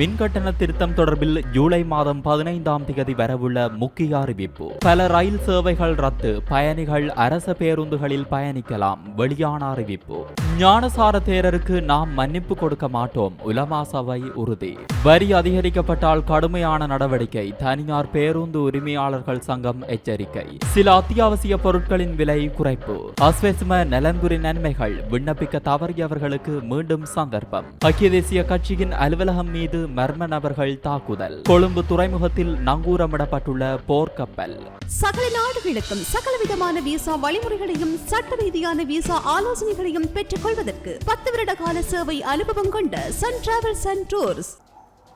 மின்கட்டண திருத்தம் தொடர்பில் ஜூலை மாதம் பதினைந்தாம் தேதி வரவுள்ள முக்கிய அறிவிப்பு. பல ரயில் சேவைகள் ரத்து பயணிகள் அரச பேருந்துகளில் பயணிக்கலாம் வெளியான அறிவிப்பு. ஞானசார தேரருக்கு நாம் மன்னிப்பு கொடுக்க மாட்டோம் உலமா சபை உறுதி. வரி அதிகரிக்கப்பட்டால் கடுமையான நடவடிக்கை தனியார் பேருந்து உரிமையாளர்கள் சங்கம் எச்சரிக்கை. சில அத்தியாவசிய பொருட்களின் விலை குறைப்பு. அஸ்வெஸ்ம நலன்புரி நன்மைகள் விண்ணப்பிக்க தவறியவர்களுக்கு மீண்டும் சந்தர்ப்பம். ஐக்கிய தேசிய கட்சியின் அலுவலகம் மீது மர்ம நபர்கள் தாக்குதல். கொழும்பு துறைமுகத்தில் நங்கூரமிடப்பட்டுள்ள போர்க்கப்பல். சகல நாடுகளுக்கும் சகலவிதமான விசா வழிமுறைகளையும் சட்ட ரீதியான விசா ஆலோசனைகளையும் பெற்றுக் கொள்வதற்கு பத்து வருட கால சேவை அனுபவம் கொண்ட சன் டிராவல்ஸ் அண்ட் டூர்ஸ்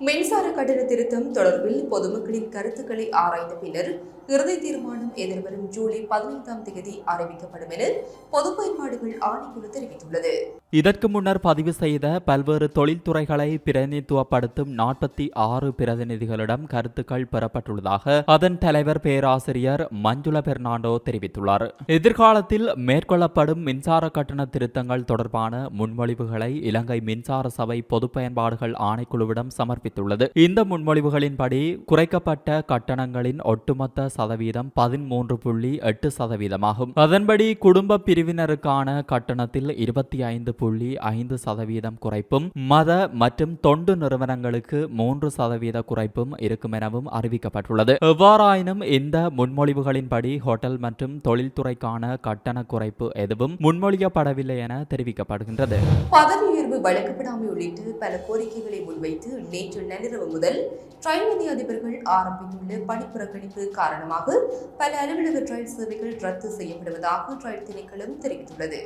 மின்சார கட்டண திருத்தம் தொடர்பில் பொதுமக்களின் கருத்துக்களை ஆராய்ந்த பின்னர் இறுதி தீர்மானம் எதிர்வரும் ஜூலை பதினைந்தாம் தேதி அறிவிக்கப்படும் என பொது பயன்பாடுகள் ஆணைக்குழு தெரிவித்துள்ளது. இதற்கு முன்னர் பதிவு செய்த பல்வேறு தொழில்துறைகளை பிரதிநிதித்துவப்படுத்தும் நாற்பத்தி ஆறு பிரதிநிதிகளிடம் கருத்துக்கள் பெறப்பட்டுள்ளதாக அதன் தலைவர் பேராசிரியர் மஞ்சுள பெர்னாண்டோ தெரிவித்துள்ளார். எதிர்காலத்தில் மேற்கொள்ளப்படும் மின்சார கட்டண திருத்தங்கள் தொடர்பான முன்மொழிவுகளை இலங்கை மின்சார சபை பொது பயன்பாடுகள் ஆணைக்குழுவிடம் சமர்ப்பித்துள்ளது. இந்த முன்மொழிவுகளின்படி குறைக்கப்பட்ட கட்டணங்களின் ஒட்டுமொத்த சதவீதம் பதிமூன்று புள்ளி எட்டு சதவீதமாகும். அதன்படி குடும்ப பிரிவினருக்கான கட்டணத்தில் இருபத்தி ஐந்து புள்ளி ஐந்து சதவீதம் குறைப்பும் மத மற்றும் தொண்டு நிறுவனங்களுக்கு மூன்று சதவீத குறைப்பும் இருக்கும் எனவும் அறிவிக்கப்பட்டுள்ளது. எவ்வாறாயினும் இந்த முன்மொழிவுகளின்படி ஹோட்டல் மற்றும் தொழில்துறைக்கான கட்டண குறைப்பு எதுவும் முன்மொழியப்படவில்லை என தெரிவிக்கப்படுகின்றது. பதவி உயர்வு வழங்கப்படாமை உள்ளிட்டு பல கோரிக்கைகளை முன்வைத்து நேற்று நள்ளிரவு முதல் ரயில் அதிபர்கள் ஆரம்பித்துள்ள பணிப்புறக்கணிப்பு காரணமாக பல அலுவலக ரயில் சேவைகள் ரத்து செய்யப்படுவதாக ரயில் திணைக்களம் தெரிவித்துள்ளது.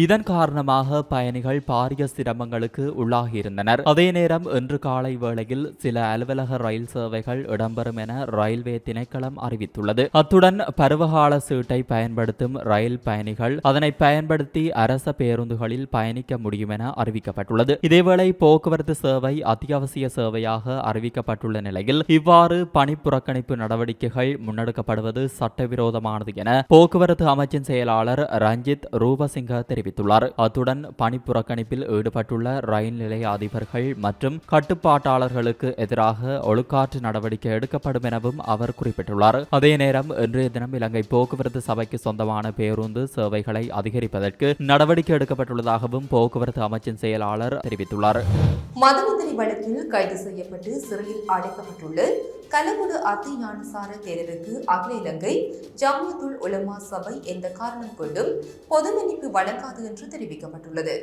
இதன் காரணமாக பயணிகள் பாரிய சிரமங்களுக்கு உள்ளாகியிருந்தனர். அதே நேரம் இன்று காலை வேளையில் சில அலுவலக ரயில் சேவைகள் இடம்பெறும் என ரயில்வே திணைக்களம் அறிவித்துள்ளது. அத்துடன் பருவகால சீட்டை பயன்படுத்தும் ரயில் பயணிகள் அதனை பயன்படுத்தி அரச பேருந்துகளில் பயணிக்க முடியும் என அறிவிக்கப்பட்டுள்ளது. இதேவேளை போக்குவரத்து சேவை அத்தியாவசிய சேவையாக அறிவிக்கப்பட்டுள்ள நிலையில் இவ்வாறு பணி புறக்கணிப்பு நடவடிக்கைகள் முன்னெடுக்கப்படுவது சட்டவிரோதமானது என போக்குவரத்து அமைச்சின் செயலாளர் ரஞ்சித் ரூபசிங்க தெரிவித்துள்ளார். அத்துடன் பணி புறக்கணிப்பில் ஈடுபட்டுள்ள ரயில் நிலைய அதிபர்கள் மற்றும் கட்டுப்பாட்டாளர்களுக்கு எதிராக ஒழுக்காற்று நடவடிக்கை எடுக்கப்படும் எனவும் அவர் குறிப்பிட்டுள்ளார். அதே நேரம் இன்றைய தினம் இலங்கை போக்குவரத்து சபைக்கு சொந்தமான பேருந்து சேவைகளை அதிகரிப்பதற்கு நடவடிக்கை எடுக்கப்பட்டுள்ளதாகவும் போக்குவரத்து அமைச்சின் செயலாளர் தெரிவித்துள்ளார். மதுவந்தனை வழக்கில் கைது செய்யப்பட்டு சிறையில் அடைக்கப்பட்டுள்ள கலமுடு அத்தி ஞானசார தேரருக்கு அகில இலங்கை ஜாமியத்துல் உலமா சபை எந்த காரணம் கொண்டும் பொது மன்னிப்பு வழங்காது என்று தெரிவிக்கப்பட்டுள்ளது.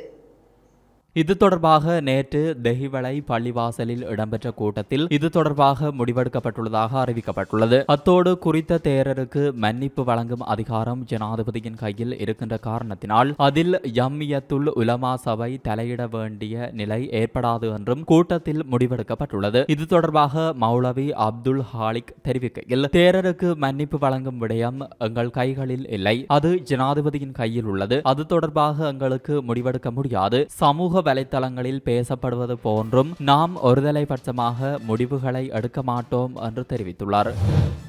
இது தொடர்பாக நேற்று தெஹிவளை பள்ளிவாசலில் இடம்பெற்ற கூட்டத்தில் இது தொடர்பாக முடிவெடுக்கப்பட்டுள்ளதாக அறிவிக்கப்பட்டுள்ளது. அத்தோடு குறித்த தேரருக்கு மன்னிப்பு வழங்கும் அதிகாரம் ஜனாதிபதியின் கையில் இருக்கின்ற காரணத்தினால் அதில் யம்மியத்துல் உலமா சபை தலையிட வேண்டிய நிலை ஏற்படாது என்றும் கூட்டத்தில் முடிவெடுக்கப்பட்டுள்ளது. இது தொடர்பாக மௌலவி அப்துல் ஹாலிக் தெரிவிக்கையில் தேரருக்கு மன்னிப்பு வழங்கும் விடயம் எங்கள் கைகளில் இல்லை. அது ஜனாதிபதியின் கையில் உள்ளது. அது தொடர்பாக எங்களுக்கு முடிவெடுக்க முடியாது. சமூக வலைத்தளங்களில் பேசப்படுவது போன்றும் நாம் ஒருதலை பட்சமாக முடிவுகளை எடுக்க மாட்டோம் என்று தெரிவித்துள்ளார்.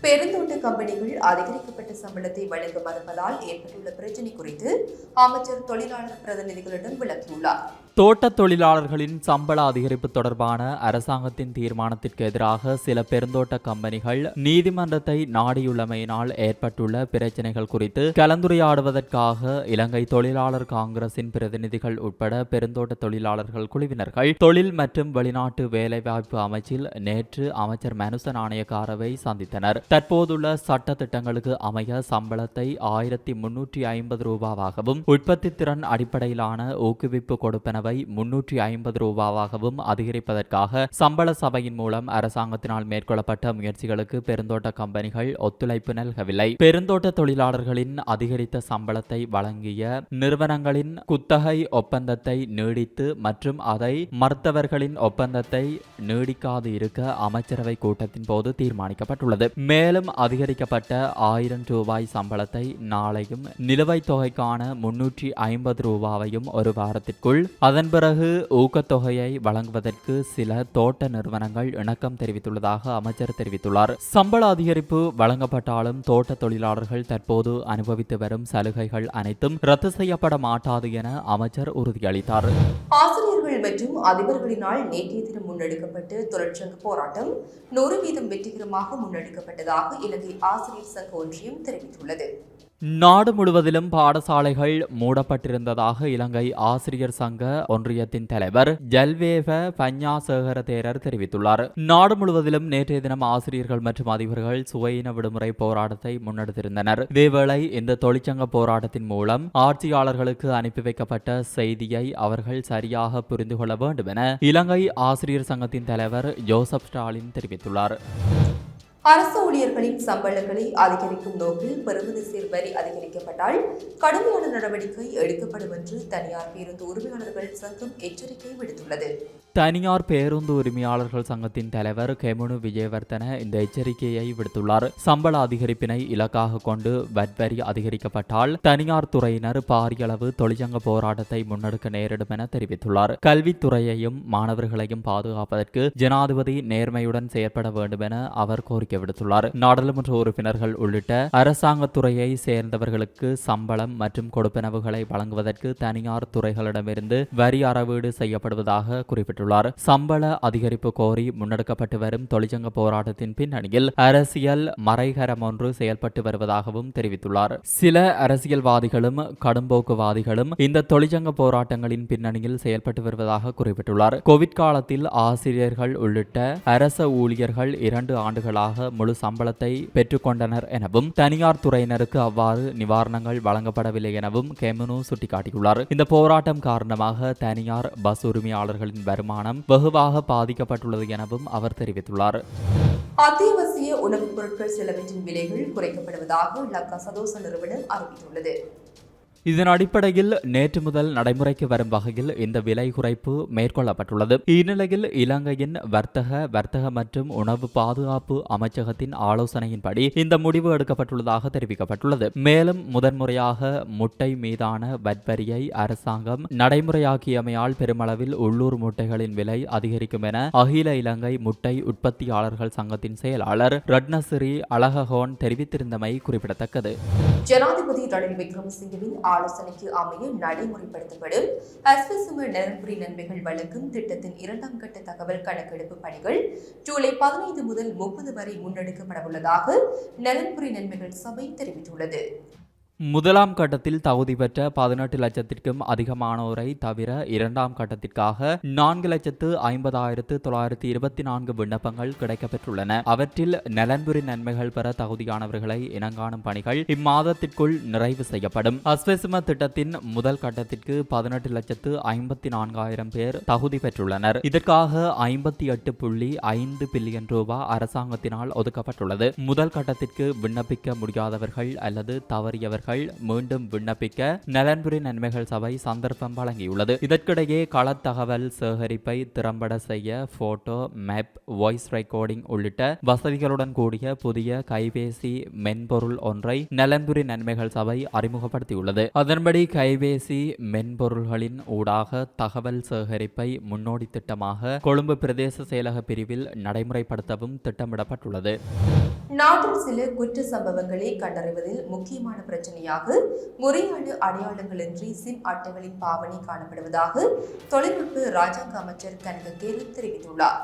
பெருந்தோட்ட கம்பெனிகள் அதிகரிக்கப்பட்ட சம்பளத்தை வழங்க மறுப்பதால் ஏற்பட்டுள்ள பிரச்சினை குறித்து அமைச்சர் தொழிலாளர் பிரதிநிதிகளிடம் விளக்கியுள்ளார். தோட்ட தொழிலாளர்களின் சம்பள அதிகரிப்பு தொடர்பான அரசாங்கத்தின் தீர்மானத்திற்கு எதிராக சில பெருந்தோட்ட கம்பெனிகள் நீதிமன்றத்தை நாடியுள்ளமையினால் ஏற்பட்டுள்ள பிரச்சினைகள் குறித்து கலந்துரையாடுவதற்காக இலங்கை தொழிலாளர் காங்கிரசின் பிரதிநிதிகள் உட்பட பெருந்தோட்ட தொழிலாளர்கள் குழுவினர்கள் தொழில் மற்றும் வெளிநாட்டு வேலைவாய்ப்பு அமைச்சில் நேற்று அமைச்சர் மனுச நாணயக்காரவை சந்தித்தனர். தற்போதுள்ள சட்ட திட்டங்களுக்கு அமைய சம்பளத்தை ஆயிரத்தி முன்னூற்றி ஐம்பது ரூபாவாகவும் உற்பத்தி திறன் அடிப்படையிலான ஊக்குவிப்பு கொடுப்பன கொடுப்பனவை முன்னூற்றி ஐம்பது ரூபாவாகவும் அதிகரிப்பதற்காக சம்பள சபையின் மூலம் அரசாங்கத்தினால் மேற்கொள்ளப்பட்ட முயற்சிகளுக்கு பெருந்தோட்ட கம்பெனிகள் ஒத்துழைப்பு நல்கவில்லை. பெருந்தோட்ட தொழிலாளர்களின் அதிகரித்த சம்பளத்தை வழங்கிய நிறுவனங்களின் குத்தகை ஒப்பந்தத்தை நீடித்து மற்றும் அதை மருத்துவர்களின் ஒப்பந்தத்தை நீடிக்காது இருக்க அமைச்சரவை கூட்டத்தின் போது தீர்மானிக்கப்பட்டுள்ளது. மேலும் அதிகரிக்கப்பட்ட ஆயிரம் ரூபாய் சம்பளத்தை நாளையும் நிலுவைத் தொகைக்கான முன்னூற்றி ஐம்பது ரூபாவையும் ஒரு வாரத்திற்குள் அதன் பிறகு ஊக்கத்தொகையை வழங்குவதற்கு சில தோட்ட நிறுவனங்கள் இணக்கம் தெரிவித்துள்ளதாக அமைச்சர் தெரிவித்துள்ளார். சம்பள அதிகரிப்பு வழங்கப்பட்டாலும் தோட்ட தொழிலாளர்கள் தற்போது அனுபவித்து வரும் சலுகைகள் அனைத்தும் ரத்து செய்யப்பட மாட்டாது என அமைச்சர் உறுதியளித்தார். ஆசிரியர்கள் மற்றும் அதிபர்களினால் நேற்றைய தினம் முன்னெடுக்கப்பட்டு தொழிற்சங்க போராட்டம் நூறு வீதம் வெற்றிகரமாக முன்னெடுக்கப்பட்டதாக இலங்கை ஆசிரியர் சங்க ஒன்றியம் தெரிவித்துள்ளது. நாடு முழுவதிலும் பாடசாலைகள் மூடப்பட்டிருந்ததாக இலங்கை ஆசிரியர் சங்க ஒன்றியத்தின் தலைவர் ஜல்வேவ பஞ்ஞாசேகர தேரர் தெரிவித்துள்ளார். நாடு முழுவதிலும் நேற்றைய தினம் ஆசிரியர்கள் மற்றும் அதிபர்கள் சுவையின விடுமுறை போராட்டத்தை முன்னெடுத்திருந்தனர். இதேவேளை இந்த தொழிற்சங்க போராட்டத்தின் மூலம் ஆட்சியாளர்களுக்கு அனுப்பி வைக்கப்பட்ட செய்தியை அவர்கள் சரியாக புரிந்து கொள்ள வேண்டும் என இலங்கை ஆசிரியர் சங்கத்தின் தலைவர் ஜோசப் ஸ்டாலின் தெரிவித்துள்ளார். அரசு ஊழியர்களின் சம்பளங்களை அதிகரிக்கும் நோக்கில் பெறுமதிசேர் வரி அதிகரிக்கப்பட்டால் கடுமையான நடவடிக்கை எடுக்கப்படும் என்று தனியார் பேருந்து உரிமையாளர்கள் சங்கம் எச்சரிக்கை விடுத்துள்ளது. தனியார் பேருந்து உரிமையாளர்கள் சங்கத்தின் தலைவர் கெமுனு விஜயவர்தன இந்த எச்சரிக்கையை விடுத்துள்ளார். சம்பள அதிகரிப்பினை இலக்காக கொண்டு வரி அதிகரிக்கப்பட்டால் தனியார் துறையினர் பாரியளவு தொழிற்சங்க போராட்டத்தை முன்னெடுக்க நேரிடும் என தெரிவித்துள்ளார். கல்வித்துறையையும் மாணவர்களையும் பாதுகாப்பதற்கு ஜனாதிபதி நேர்மையுடன் செயற்பட வேண்டும் என அவர் கோரிக்கை விடுத்துள்ளார். நாடாளுமன்ற உறுப்பினர்கள் உள்ளிட்ட அரசாங்கத்துறையை சேர்ந்தவர்களுக்கு சம்பளம் மற்றும் கொடுப்பனவுகளை வழங்குவதற்கு தனியார் துறைகளிடமிருந்து வரி அறவீடு செய்யப்படுவதாக குறிப்பிட்டுள்ளார். சம்பள அதிகரிப்பு கோரி முன்னெடுக்கப்பட்டு வரும் தொழிற்சங்க போராட்டத்தின் பின்னணியில் அரசியல் மறைகரம் ஒன்று செயல்பட்டு வருவதாகவும் தெரிவித்துள்ளார். சில அரசியல்வாதிகளும் கடும்போக்குவாதிகளும் இந்த தொழிற்சங்க போராட்டங்களின் பின்னணியில் செயல்பட்டு வருவதாக குறிப்பிட்டுள்ளார். கோவிட் காலத்தில் ஆசிரியர்கள் உள்ளிட்ட அரச ஊழியர்கள் இரண்டு ஆண்டுகளாக முழு சம்பளத்தை பெற்றுக்கொண்டனர் எனவும் தனியார் துறையினருக்கு அவ்வாறு நிவாரணங்கள் வழங்கப்படவில்லை எனவும் கெமுனு சுட்டிக்காட்டியுள்ளார். இந்த போராட்டம் காரணமாக தனியார் பஸ் உரிமையாளர்களின் வருமானம் வெகுவாக பாதிக்கப்பட்டுள்ளது எனவும் அவர் தெரிவித்துள்ளார். அத்தியாவசிய உணவுப் பொருட்கள் சிலவற்றின் விலைகள் குறைக்கப்படுவதாக லக்கா சதோச நிறுவனம் அறிவித்துள்ளது. இதன் அடிப்படையில் நேற்று முதல் நடைமுறைக்கு வரும் வகையில் இந்த விலை குறைப்பு மேற்கொள்ளப்பட்டுள்ளது. இந்நிலையில் இலங்கையின் வர்த்தக வர்த்தக மற்றும் உணவு பாதுகாப்பு அமைச்சகத்தின் ஆலோசனையின்படி இந்த முடிவு எடுக்கப்பட்டுள்ளதாக தெரிவிக்கப்பட்டுள்ளது. மேலும் முதன்முறையாக முட்டை மீதான வட்வரியை அரசாங்கம் நடைமுறையாக்கியமையால் பெருமளவில் உள்ளூர் முட்டைகளின் விலை அதிகரிக்கும் என அகில இலங்கை முட்டை உற்பத்தியாளர்கள் சங்கத்தின் செயலாளர் ரட்னசிறி அழககோன் தெரிவித்திருந்தமை குறிப்பிடத்தக்கது. ஜனாதிபதி ரணில் விக்ரமசிங்கவின் ஆலோசனைக்கு அமைய நடைமுறைப்படுத்தப்படும். அஸ்வசும நலன்புரி நன்மைகள் வழங்கும் திட்டத்தின் இரண்டாம் கட்ட தகவல் கணக்கெடுப்பு பணிகள் ஜூலை பதினைந்து முதல் முப்பது வரை முன்னெடுக்கப்படவுள்ளதாக நலன்புரி நன்மைகள் சபை தெரிவித்துள்ளது. முதலாம் கட்டத்தில் தகுதி பெற்ற பதினெட்டு லட்சத்திற்கும் அதிகமானோரை தவிர இரண்டாம் கட்டத்திற்காக நான்கு லட்சத்து ஐம்பதாயிரத்து தொள்ளாயிரத்தி இருபத்தி நான்கு விண்ணப்பங்கள் கிடைக்கப்பெற்றுள்ளன. அவற்றில் நலன்புரி நன்மைகள் பெற தகுதியானவர்களை இனங்காணும் பணிகள் இம்மாதத்திற்குள் நிறைவு செய்யப்படும். அஸ்வசிம திட்டத்தின் முதல் கட்டத்திற்கு பதினெட்டு லட்சத்து ஐம்பத்தி நான்காயிரம் பேர் தகுதி பெற்றுள்ளனர். இதற்காக ஐம்பத்தி எட்டு புள்ளி ஐந்து பில்லியன் ரூபாய் அரசாங்கத்தினால் ஒதுக்கப்பட்டுள்ளது. முதல் கட்டத்திற்கு விண்ணப்பிக்க முடியாதவர்கள் அல்லது தவறியவர்கள் மீண்டும் விண்ணப்பிக்க நலன்புரி நன்மைகள் சபை சந்தர்ப்பம் வழங்கியுள்ளது. இதற்கிடையே களத் தகவல் சேகரிப்பை திறம்பட செய்ய போட்டோ மேப் வாய்ஸ் ரெக்கார்டிங் உள்ளிட்ட வசதிகளுடன் கூடிய புதிய கைபேசி மென்பொருள் ஒன்றை நலன்புரி நன்மைகள் சபை அறிமுகப்படுத்தியுள்ளது. அதன்படி கைபேசி மென்பொருள்களின் ஊடாக தகவல் சேகரிப்பை முன்னோடி திட்டமாக கொழும்பு பிரதேச செயலக பிரிவில் நடைமுறைப்படுத்தவும் திட்டமிடப்பட்டுள்ளது. நாட்டில் சில குற்ற சம்பவங்களை கண்டறிவதில் முக்கியமான பிரச்சனையாக முறையான அடையாளங்களின்றி சிம் அட்டைகளின் பாவனை காணப்படுவதாக தொழில்நுட்ப ராஜாங்க அமைச்சர் கனக கேலு தெரிவித்துள்ளார்.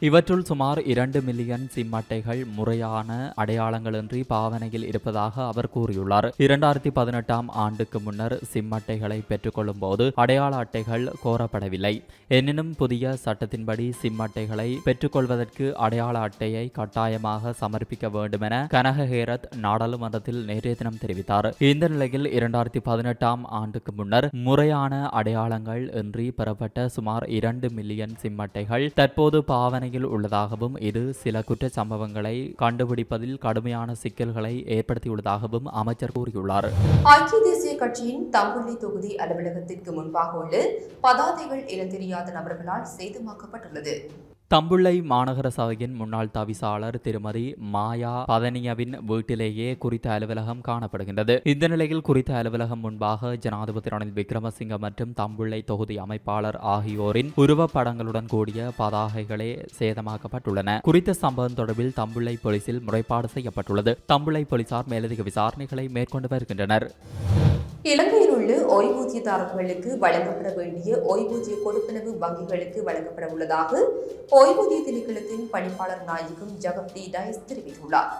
இவற்றுள் சுமார் இரண்டு மில்லியன் சிம் அட்டைகள் முறையான அடையாளங்களின்றி பாவனையில் இருப்பதாக அவர் கூறியுள்ளார். இரண்டாயிரத்தி பதினெட்டாம் ஆண்டுக்கு முன்னர் சிம் அட்டைகளை பெற்றுக்கொள்ளும் போது அடையாள அட்டைகள் கோரப்படவில்லை. எனினும் புதிய சட்டத்தின்படி சிம் அட்டைகளை பெற்றுக்கொள்வதற்கு அடையாள அட்டையை கட்டாயமாக சமர்ப்பிக்க வேண்டும் என கனக ஹேரத் நாடாளுமன்றத்தில் நேற்றைய தினம் தெரிவித்தார். இந்த நிலையில் இரண்டாயிரத்தி பதினெட்டாம் ஆண்டுக்கு முன்னர் முறையான அடையாளங்கள் இன்றி பெறப்பட்ட சுமார் இரண்டு மில்லியன் சிம் அட்டைகள் தற்போது பாவனை விசாரணையில் உள்ளதாகவும் இது சில குற்ற சம்பவங்களை கண்டுபிடிப்பதில் கடுமையான சிக்கல்களை ஏற்படுத்தியுள்ளதாகவும் அமைச்சர் கூறியுள்ளார். ஐக்கிய தேசிய கட்சியின் தம்புள்ளி தொகுதி அலுவலகத்திற்கு முன்பாக உள்ள பதாதைகள் என தெரியாத நபர்களால் சேதமாக்கப்பட்டுள்ளது. தம்புள்ளை மாநகர சபையின் முன்னாள் தவிசாளர் திருமதி மாயா பதனியவின் வீட்டிலேயே குறித்த அலுவலகம் காணப்படுகின்றது. இந்த நிலையில் குறித்த அலுவலகம் முன்பாக ஜனாதிபதி ரணில் விக்ரமசிங்க மற்றும் தம்புள்ளை தொகுதி அமைப்பாளர் ஆகியோரின் உருவப்படங்களுடன் கூடிய பதாகைகளே சேதமாக்கப்பட்டுள்ளன. குறித்த சம்பவம் தொடர்பில் தம்புள்ளை போலீசில் முறைப்பாடு செய்யப்பட்டுள்ளது. தம்புள்ளை போலீசார் மேலதிக விசாரணைகளை மேற்கொண்டு வருகின்றனர். இலங்கையில் உள்ள ஓய்வூதியதாரர்களுக்கு வழங்கப்பட வேண்டிய ஓய்வூதிய கொடுப்பனவு வங்கிகளுக்கு வழங்கப்பட உள்ளதாக ஓய்வூதிய திணைக்களத்தின் பணிப்பாளர் நாயகம் ஜகப்தி டைஸ் தெரிவித்துள்ளார்.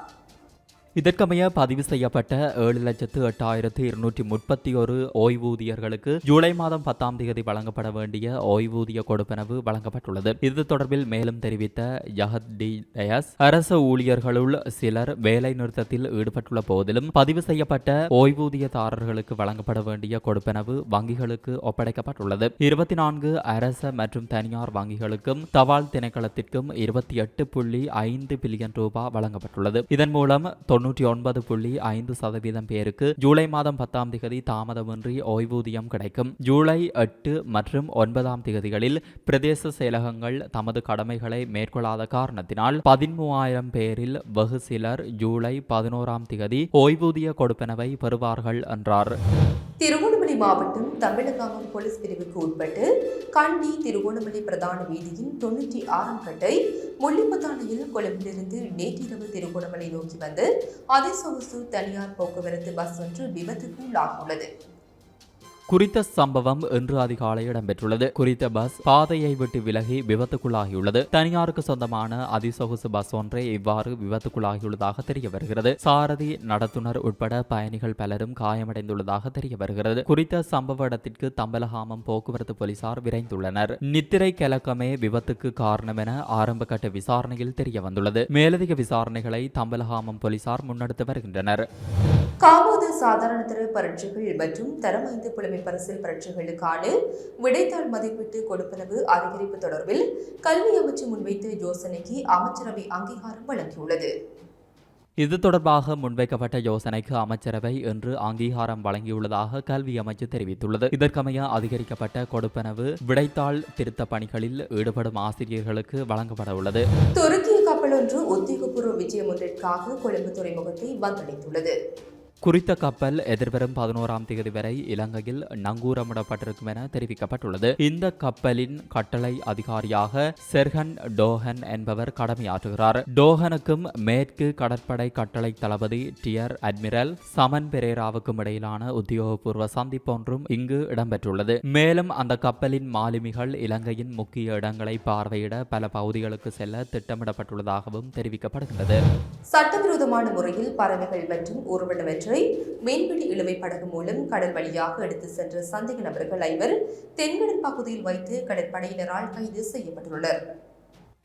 இதற்கமைய பதிவு செய்யப்பட்ட ஏழு லட்சத்து எட்டாயிரத்து இருநூற்றி முப்பத்தி ஒரு ஓய்வூதியர்களுக்கு ஜூலை மாதம் பத்தாம் தேதி வழங்கப்பட வேண்டிய ஓய்வூதிய கொடுப்பனவு வழங்கப்பட்டுள்ளது. இது தொடர்பில் மேலும் தெரிவித்த ஜஹத் டி டயஸ் அரசு ஊழியர்களுள் சிலர் வேலை நிறுத்தத்தில் ஈடுபட்டுள்ள போதிலும் பதிவு செய்யப்பட்ட ஓய்வூதியதாரர்களுக்கு வழங்கப்பட வேண்டிய கொடுப்பனவு வங்கிகளுக்கு ஒப்படைக்கப்பட்டுள்ளது. இருபத்தி நான்கு அரச மற்றும் தனியார் வங்கிகளுக்கும் தபால் திணைக்களத்திற்கும் இருபத்தி எட்டு புள்ளி ஐந்து பில்லியன் ரூபாய் வழங்கப்பட்டுள்ளது. இதன் மூலம் தொண்ணூறு தொன்னூற்றி ஒன்பது புள்ளி ஐந்து சதவீதம் பேருக்கு ஜூலை மாதம் பத்தாம் திகதி தாமதமின்றி ஓய்வூதியம் கிடைக்கும். ஜூலை எட்டு மற்றும் ஒன்பதாம் திகதிகளில் பிரதேச செயலகங்கள் தமது கடமைகளை மேற்கொள்ளாத காரணத்தினால் பதிமூவாயிரம் பேரில் வெகு சிலர் ஜூலை பதினோராம் திகதி ஓய்வூதிய கொடுப்பனவை பெறுவார்கள் என்றார். திருகோணமலை மாவட்டம் தமிழகாமம் போலீஸ் பிரிவுக்கு உட்பட்டு கண்டி திருகோணமலை பிரதான வீதியின் தொண்ணூற்றி ஆறாம் கட்டை முள்ளிப்பத்தானையில் கொழும்பிலிருந்து நேற்றிரவு திருகோணமலை நோக்கி வந்து அதே சொகுசு தனியார் போக்குவரத்து பஸ் ஒன்று விபத்துக்கு உள்ளாகியுள்ளது குறித்த சம்பவம் இன்று அதிகாலை இடம்பெற்றுள்ளது. குறித்த பஸ் பாதையை விட்டு விலகி விபத்துக்குள்ளாகியுள்ளது. தனியாருக்கு சொந்தமான அதிசொகுசு பஸ் ஒன்றே இவ்வாறு விபத்துக்குள்ளாகியுள்ளதாக தெரிய வருகிறது. சாரதி நடத்துனர் உட்பட பயணிகள் பலரும் காயமடைந்துள்ளதாக தெரிய வருகிறது. குறித்த சம்பவ இடத்திற்கு தம்பலகாமம் போக்குவரத்து போலீசார் விரைந்துள்ளனர். நித்திரை கலக்கமே விபத்துக்கு காரணம் என ஆரம்ப கட்ட விசாரணையில் தெரிய வந்துள்ளது மேலதிக விசாரணைகளை தம்பலகாமம் போலீசார் முன்னெடுத்து வருகின்றனர். காமோது சாதாரணதர பரீட்சைகள் மற்றும் தரம் ஐந்து புலமை பரிசில் பரீட்சைகளுக்கான விடைத்தாள் மதிப்பீட்டு கொடுப்பனவு அதிகரிப்பு தொடர்பில் கல்வி அமைச்சு முன்வைத்த யோசனைக்கு அமைச்சரவை அங்கீகாரம் வழங்கியுள்ளது. இது தொடர்பாக முன்வைக்கப்பட்ட யோசனைக்கு அமைச்சரவை இன்று அங்கீகாரம் வழங்கியுள்ளதாக கல்வி அமைச்சு தெரிவித்துள்ளது. இதற்கமைய அதிகரிக்கப்பட்ட கொடுப்பனவு விடைத்தாள் திருத்த பணிகளில் ஈடுபடும் ஆசிரியர்களுக்கு வழங்கப்பட உள்ளது. துருக்கிய கப்பல் ஒன்று உத்தியோகபூர்வ விஜயம் ஒன்றிற்காக கொழும்பு துறைமுகத்தை வந்தடைந்துள்ளது. குறித்த கப்பல் எதிர்வரும் பதினோராம் தேதி வரை இலங்கையில் நங்கூரமிடப்பட்டிருக்கும் என தெரிவிக்கப்பட்டுள்ளது. இந்த கப்பலின் கட்டளை அதிகாரியாக செர்ஹன் டோஹன் என்பவர் கடமையாற்றுகிறார். டோஹனுக்கும் மேற்கு கடற்படை கட்டளை தளபதி டியர் அட்மிரல் சமன் பெரேராவுக்கும் இடையிலான உத்தியோகபூர்வ சந்திப்பு ஒன்றும் இங்கு இடம்பெற்றுள்ளது. மேலும் அந்த கப்பலின் மாலுமிகள் இலங்கையின் முக்கிய இடங்களை பார்வையிட பல பகுதிகளுக்கு செல்ல திட்டமிடப்பட்டுள்ளதாகவும் தெரிவிக்கப்படுகிறது. சட்டவிரோதமான முறையில் பறவைகள் மற்றும் ஊர்வனவற்றை மீன்பிடி இழுவை படகு மூலம் கடல் வழியாக எடுத்து சென்ற சந்தேக நபர்கள் ஐவர் தென்கடல் பகுதியில் வைத்து கடற்படையினரால் கைது செய்யப்பட்டுள்ளனர்.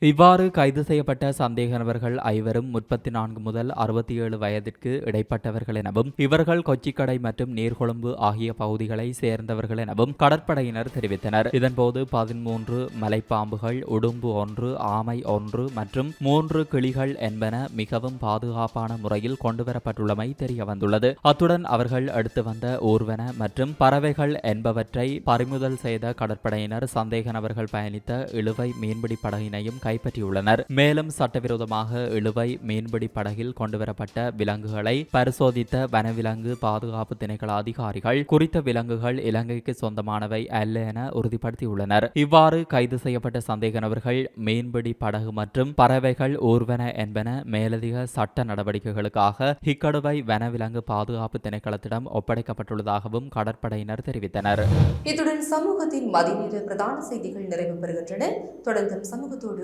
இவ்வாறு கைது செய்யப்பட்ட சந்தேக நபர்கள் ஐவரும் முப்பத்தி நான்கு முதல் அறுபத்தி ஏழு வயதிற்கு இடைப்பட்டவர்கள் எனவும் இவர்கள் கொச்சிக்கடை மற்றும் நீர்கொழும்பு ஆகிய பகுதிகளை சேர்ந்தவர்கள் எனவும் கடற்படையினர் தெரிவித்தனர். இதன்போது பதிமூன்று மலைப்பாம்புகள் உடும்பு ஒன்று ஆமை ஒன்று மற்றும் மூன்று கிளிகள் என்பன மிகவும் பாதுகாப்பான முறையில் கொண்டுவரப்பட்டுள்ளமை தெரிய வந்துள்ளது அத்துடன் அவர்கள் எடுத்து வந்த ஊர்வன மற்றும் பறவைகள் என்பவற்றை பறிமுதல் செய்த கடற்படையினர் சந்தேக நபர்கள் பயணித்த இழுவை மீன்பிடி படகினையும் கைப்பற்றியுள்ளனர். மேலும் சட்டவிரோதமாக இழுவை மீன்பிடி படகில் கொண்டுவரப்பட்ட விலங்குகளை பரிசோதித்த வனவிலங்கு பாதுகாப்பு திணைக்கள அதிகாரிகள் குறித்த விலங்குகள் இலங்கைக்கு சொந்தமானவை அல்ல என உறுதிப்படுத்தியுள்ளனர். இவ்வாறு கைது செய்யப்பட்ட சந்தேக நபர்கள் மீன்பிடி படகு மற்றும் பறவைகள் ஊர்வன என்பன மேலதிக சட்ட நடவடிக்கைகளுக்காக ஹிக்கடுவை வனவிலங்கு பாதுகாப்பு திணைக்களத்திடம் ஒப்படைக்கப்பட்டுள்ளதாகவும் கடற்படையினர் தெரிவித்தனர். இத்துடன் சமூகத்தின் மதிநீர பிரதான செய்திகள் நிறைவு பெறுகின்றன. தொடர்ந்தும் சமூகத்தோடு